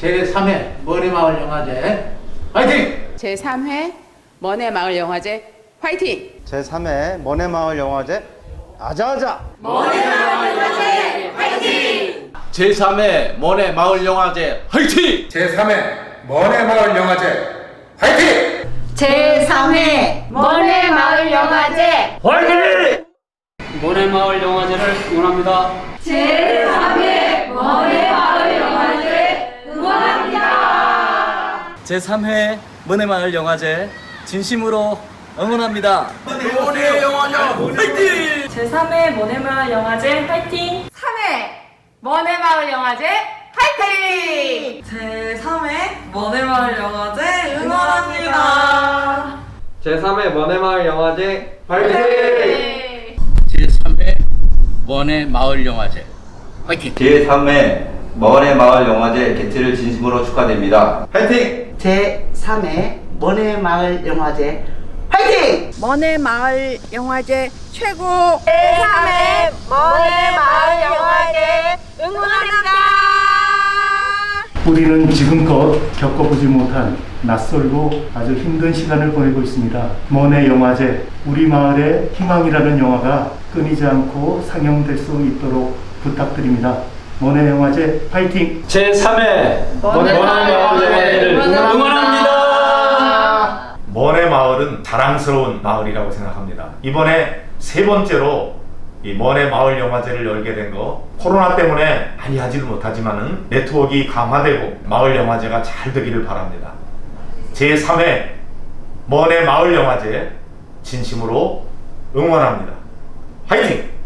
제3회 머리마을 영화제 화이팅! 제3회 먼의 마을 영화제 화이팅! 제3회 머네마을 영화제 아자아자 제3회 mon의 마을 영화제 화이팅! 제3회 먼의 마을 영화제 화이팅! 제3회 먼의 마을 영화제 모래마을 영화제를 응원합니다. 제3회 제3회 모래마을 영화제 진심으로 응원합니다. 제3회 모네마을 영화제 화이팅! 3회 먼의 마을 영화제 화이팅! 제3회 모네마을 영화제 응원합니다. 제3회 모래마을 영화제 화이팅! 제3회 원의 마을 영화제 화이팅! 제3회 먼의 마을 영화제 개최를 진심으로 축하드립니다. 화이팅! 제3회 먼의 마을 영화제 화이팅! 먼의 마을 영화제 최고! 제3회 먼의 마을 영화제 응원합니다. 우리는 지금껏 겪어보지 못한 낯설고 아주 힘든 시간을 보내고 있습니다. 먼의 영화제 우리 마을의 희망이라는 영화가 끊이지 않고 상영될 수 있도록 부탁드립니다. 먼의 영화제 파이팅! 제3회 모래마을 영화제를 응원합니다. 먼의 마을은 자랑스러운 마을이라고 생각합니다. 이번에 세 번째로 이 먼의 마을 영화제를 열게 된 거 코로나 때문에 많이 하지는 못하지만은 네트워크가 강화되고 마을 영화제가 잘 되기를 바랍니다. 제3회 먼의 마을 영화제 진심으로 응원합니다. 화이팅!